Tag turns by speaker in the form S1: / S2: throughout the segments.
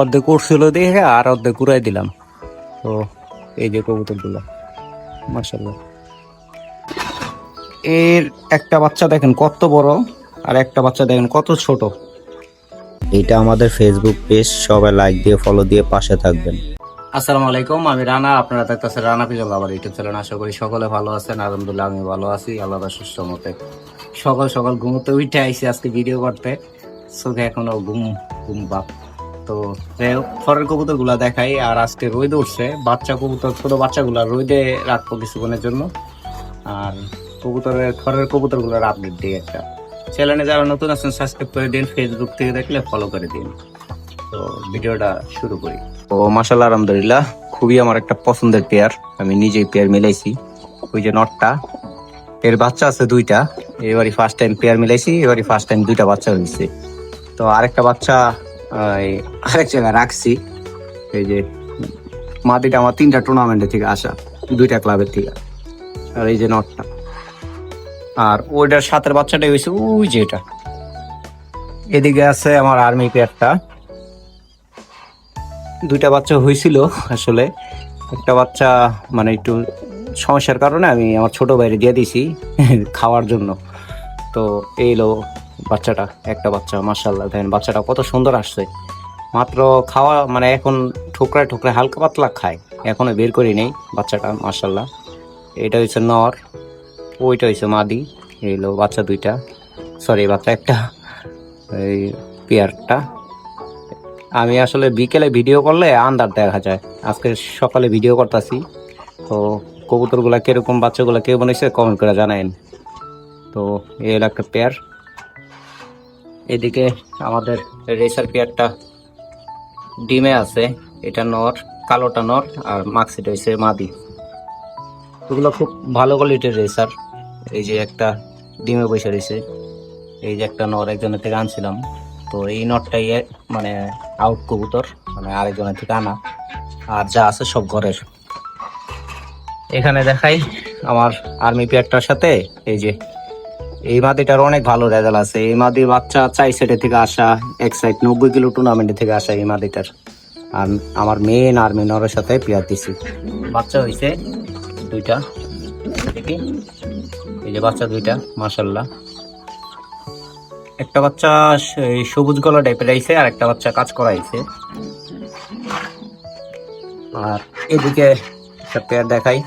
S1: অর্ধেক উঠছিল দেখে আর অর্ধেক উড়াই দিলাম। তো এই যে কবুতরগুলো মাসাল্লাহ এর একটা বাচ্চা দেখেন কত বড় আর একটা বাচ্চা দেখেন কত ছোট।
S2: এটা আমাদের ফেসবুক পেজ সবাই লাইক দিয়ে ফলো দিয়ে পাশে থাকবেন।
S1: আসসালামু আলাইকুম আমি রানা আপনারা দেখতেছেন রানা পিজল আবার ইউটিউব চ্যানেল। আশা করি সকলে ভালো আছেন আলহামদুলিল্লাহ আমি ভালো আছি আল্লাহ সুস্থ মতে সকাল সকাল ঘুমোতে উঠে আইসি আজকে ভিডিও করতে। চোখে এখনও ঘুম ঘুম বাপ। তো খড়ের কবুতরগুলা দেখাই, আর আজকে রোদ উঠছে। বাচ্চা কবুতর, ছোট বাচ্চাগুলা রোদে রাখব কিছুক্ষণের জন্য। আর কবুতরের খড়ের কবুতরগুলার আপডেট দিই একটা। চ্যানেলে যারা নতুন আছেন সাবস্ক্রাইব করে দিন ফেসবুক থেকে দেখলে ফলো করে দিন। তো ভিডিওটা শুরু করি। ও মাসাল্লাহ আলহামদুলিল্লাহ, খুবই আমার একটা পছন্দের পেয়ার আমি নিজেই পেয়ার মিলাইছি। ওই যে নটটা, এর বাচ্চা আছে দুইটা। এবারই ফার্স্ট টাইম পেয়ার মিলাইছি, এবারই ফার্স্ট টাইম দুইটা বাচ্চা হয়েছে তো আরেকটা বাচ্চা এই আরেক জায়গায় রাখছি। এই যে মাটিটা আমার তিনটা টুর্নামেন্টের থেকে আসা, দুইটা ক্লাবের থেকে। আর এই যে নটটা আর ওইটার সাথের বাচ্চাটাই হয়েছে ওই যে এটা। এদিকে আছে আমার আর্মি পেয়ারটা দুইটা বাচ্চা হয়েছিল আসলে। একটা বাচ্চা মানে একটু সমস্যার কারণে আমি আমার ছোট বাইরে দিয়ে দিছি খাওয়ার জন্য। তো এই এলো বাচ্চাটা, একটা বাচ্চা মার্শাল্লাহ দেখেন, বাচ্চাটা কত সুন্দর আসছে। মাত্র খাওয়া মানে এখন ঠোকরায় ঠোকরায় হালকা পাতলা খায়। এখনও বের করি নেই বাচ্চাটা মার্শাল্লাহ এটা হচ্ছে নর, ওইটা হচ্ছে মাদি, এই হলো বাচ্চা দুইটা। সরি বাচ্চা একটা, এই পেয়ারটা। আমি আসলে বিকেলে ভিডিও করলে আন্দার দেখা যায়। আজকে সকালে ভিডিও করতেছি। তো কবুতরগুলা কীরকম, বাচ্চাগুলা কে বানাইছে কমেন্ট করে জানাইন তো এই একটা পেয়ার। এদিকে আমাদের রেসার পেয়ারটা ডিমে আছে। এটা নর, কালোটা নর আর মাক্সিটা হয়েছে মাদি। এগুলো খুব ভালো কোয়ালিটির রেসার। এই যে একটা ডিমে বসে রয়েছে। এই যে একটা নর একজনের থেকে আনছিলাম। তো এই নটটাই মানে আউট কবুতর মানে আরেকজনের থেকে আনা। আর যা আছে সব ঘরের। এখানে দেখাই আমার আর্মি পেয়ারটার সাথে এই যে এই মাদিটার অনেক ভালো রেজাল্ট আছে। এই মাদির বাচ্চা চাই সাইডে থেকে আসা এক সাইড নব্বই কিলো টুর্নামেন্টে থেকে আসা এই মাদিটার আর আমার মেন আর্মি নরের সাথে পেয়ার দিছি। বাচ্চা হয়েছে দুইটা এই যে বাচ্চা দুইটা মাসাল্লাহ একটা বাচ্চা সবুজ গলা টাইপের আইছে আর একটা বাচ্চা কাজ করাইছে আর এদিকে একটা পেয়ার দেখাই।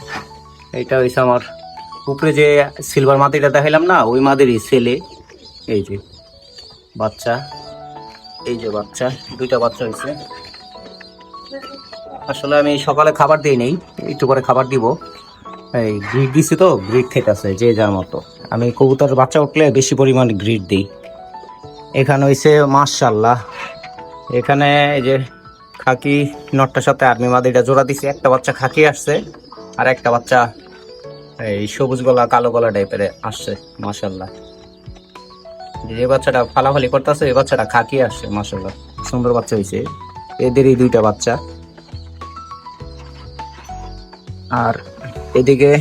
S1: এইটা হইছে আমার উপরে যে সিলভার মাটিটা দেখাইলাম না, ওই মাদেরই ছেলে এই যে বাচ্চা, এই যে বাচ্চা, দুইটা বাচ্চা হয়েছে আসলে আমি সকালে খাবার দিই নেই, একটু পরে খাবার দিব। এই গ্রিড দিছি তো, গ্রিড খেতেছে যে যার মতো। আমি কবুতর বাচ্চা উঠলে বেশি পরিমাণে গ্রিড দিই। এখানে হইছে মার্শাল্লাহ এখানে এই যে খাকি নটটার সাথে আর্মি মাদিটা জোড়া দিছে। একটা বাচ্চা খাকি আসছে, আর একটা বাচ্চা এই সবুজ গলা, কালো গলা টাইপের আসছে মার্শাল্লাহ যে বাচ্চাটা ফালাফালি করতেছে, এই বাচ্চাটা খাকি আসছে মার্শাল্লাহ সুন্দর বাচ্চা হয়েছে এদেরই দুইটা বাচ্চা। আর এদিকে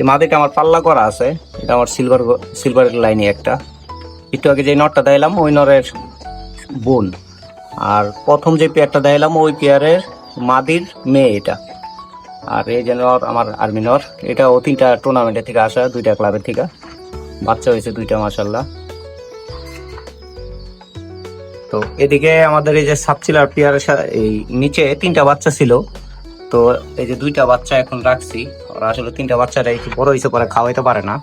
S1: এই মাদিটা আমার পাল্লা করা আছে। এটা আমার সিলভার সিলভার লাইনে একটা। একটু আগে যে নটটা দিলাম ওই নরের বোন। আর প্রথম যে পেয়ারটা দিলাম ওই পেয়ারের মাদির মেয়ে এটা। আর এই যে নর আমার আর্মি নর এটা ও তিনটা টুর্নামেন্টের থেকে আসা, দুইটা ক্লাবের থেকে। বাচ্চা হয়েছে দুইটা মাসাল্লাহ তো এদিকে আমাদের এই যে সাবচিলার পেয়ারের সা- এই নিচে তিনটা বাচ্চা ছিল। তো এই যে দুইটা বাচ্চা এখন রাখছি। ওরা আসলে তিনটা বাচ্চারা একটু বড় হয়েছে পরে খাওয়াইতে পারে না।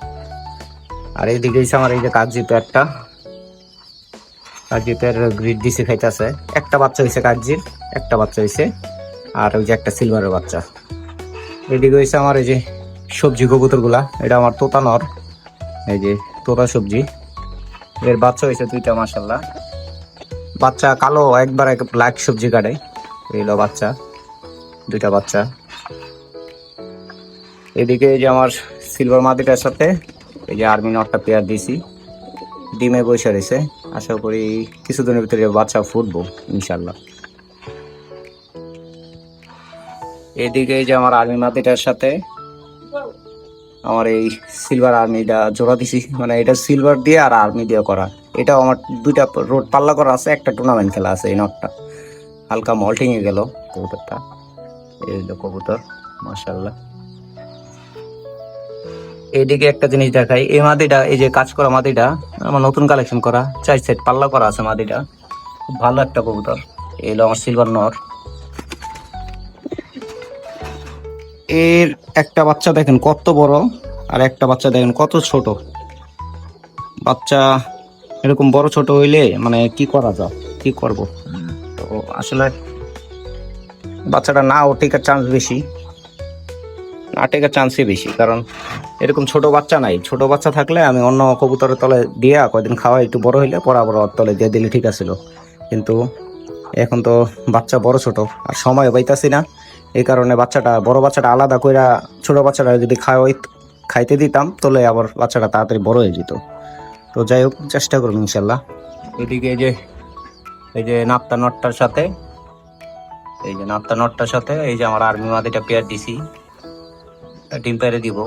S1: আর এইদিকে হচ্ছে আমার এই যে কাগজি পেয়ারটা। কাগজি পেয়ার গ্রিড দিছে, খাইতেছে। একটা বাচ্চা হয়েছে কাগজির একটা বাচ্চা হয়েছে আর ওই যে একটা সিলভারের বাচ্চা। এদিকে হয়েছে আমার এই যে সবজি কবুতরগুলা এটা আমার তোতা নর এই যে তোতা সবজি। এর বাচ্চা হয়েছে দুইটা মাসাল্লাহ বাচ্চা কালো, একবার এক ব্ল্যাক সবজি কাটে। এইলো বাচ্চা, দুইটা বাচ্চা। এদিকে এই যে আমার সিলভার মাদিটার সাথে এই যে আর্মি নটটা পেয়ার দিছি। ডিমে বসে রয়েছে। আশা করি কিছুদিনের ভিতরে বাচ্চা ফুটবো ইনশাল্লাহ এদিকে যে আমার আর্মি মাদিটার সাথে আমার এই সিলভার আর্মিটা জোড়া দিছি। মানে এটা সিলভার দিয়ে আর আর্মি দিয়ে করা। এটাও আমার দুইটা রোড পাল্লা করা আছে, একটা টুর্নামেন্ট খেলা আছে এই নটটা হালকা মল্টিং এ গেল কবুতরটা। এই হলো কবুতর মাশাল্লাহ এইদিকে একটা জিনিস দেখাই, এই মাদিটা, এই যে কাজ করা মাদিটা, আমার নতুন কালেকশন করা, চার সেট পাল্লা করা আছে মাদিটা। খুব ভালো একটা কবুতর। এই হলো আমার সিলভার নর এর একটা বাচ্চা দেখেন কত বড় আর একটা বাচ্চা দেখেন কত ছোট। বাচ্চা এরকম বড় ছোট হইলে মানে কি করা যায়? কি করব? তো আসলে বাচ্চাটা না টেকার চান্স বেশি। না টেকার চান্সই বেশি। কারণ এরকম ছোট বাচ্চা নাই। ছোট বাচ্চা থাকলে আমি অন্য কবুতরের তলে দিয়ে কয়েকদিন খাওয়া একটু বড় হইলে আবার ওর তলে দিয়ে দিলে ঠিক আছিল। কিন্তু এখন তো বাচ্চা বড় ছোট, আর সময় পাইতাছি না। এই কারণে বাচ্চাটা, বড় বাচ্চাটা আলাদা কইরা ছোট বাচ্চাটা যদি খাওয়াই খাইতে দিতাম, তাহলে আবার বাচ্চাটা তাড়াতাড়ি বড় হয়ে যেত। তো যাই হোক, চেষ্টা করব ইনশাল্লাহ। এদিকে এই যে এই যে নাপ্তা নটটার সাথে, এই যে নাপ্তা নটটার সাথে, এই যে আমার আর্মি মাদিটা পেয়ার দিছি ডিম পেয়ারে দিব,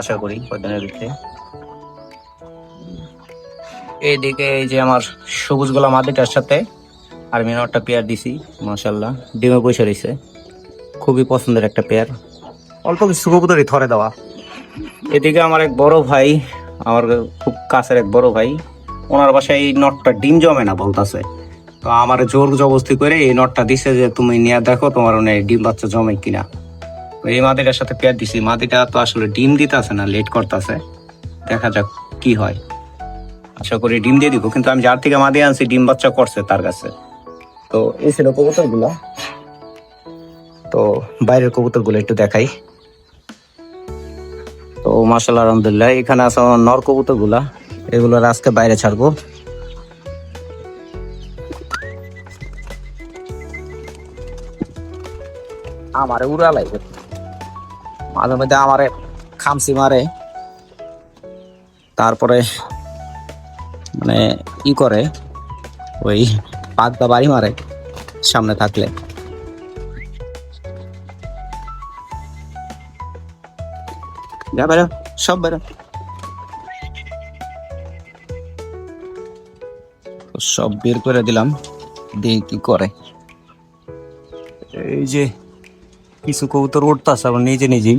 S1: আশা করি কয়েকদিনের ভিতরে। এইদিকে এই যে আমার সবুজ গোলা মাদিটার সাথে আর্মি নটটা পেয়ার দিছি মাশাল্লাহ ডিমে বসে রয়েছে খুবই পছন্দের একটা পেয়ার অল্প কিছু কবুতরই থরে দেওয়া। এদিকে আমার এক বড় ভাই আমার খুব কাছের এক বড় ভাই ওনার বাসায় এই নটটা ডিম জমে না বলতাছে। তো আমার জোর জবস্তি করে এই নটটা দিছে যে তুমি নিয়ে দেখো তোমার ওনে ডিম বাচ্চা জমে কিনা। এই মাদিটার সাথে পেয়ার দিছি। মাদিটা তো আসলে ডিম দিতেছে না লেট করতেছে। দেখা যাক কি হয়। আশা করি ডিম দিয়ে দিব কিন্তু আমি যার থেকে মাদি আনছি ডিম বাচ্চা করছে তার কাছে। তো এই ছিল কবুতরগুলা তো বাইরের কবুতরগুলো একটু দেখাই। তো মাসাল্লাহ আলহামদুলিল্লাহ, এখানে আছে আমার নর কবুতরগুলা এগুলোর আজকে বাইরে ছাড়বো। আমারে উড়া লাগবে মাঝে মধ্যে আমারে খামসি মারে। তারপরে মানে ই করে, ওই পাগদা বাড়ি মারে সামনে থাকলে। যা বেরো, সব বেরো। সব বের করে দিলাম দেখি কি করে? এই যে, কিছু কবুতর উঠতেছে আবার নিজে নিজেই।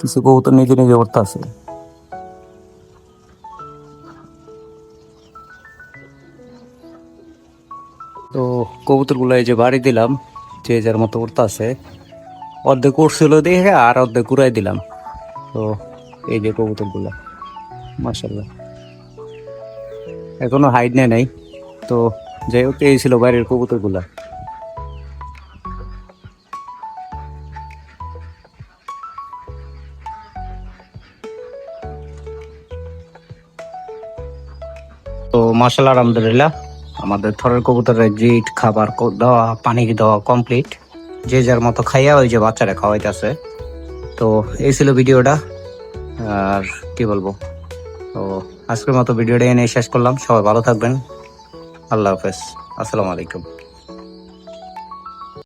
S1: কিছু কবুতর নিজে নিজে উঠতেছে। তো কবুতরগুলো এই যে বাড়ি দিলাম, যে যার মতো উঠতেছে অর্ধেক উঠছিল দেখে আর অর্ধেক উড়াই দিলাম। তো এই যে কবুতরগুলা মাসাল্লাহ এখনও হাইড নেয় নাই। তো যাই হোক এই ছিল বাইরের কবুতরগুলা তো মাসাল্লাহ আলহামদুলিল্লাহ। আমাদের থরের কবুতরের জিট খাবার দেওয়া পানি দেওয়া কমপ্লিট যে যার মতো খাইয়া ওই যে বাচ্চারা খাওয়াইতেছে। তো এই ছিল ভিডিওটা। আর কি বলব? তো আজকের মতো ভিডিওটা এনে শেষ করলাম। সবাই ভালো থাকবেন। আল্লাহ হাফেজ। আসসালামু আলাইকুম।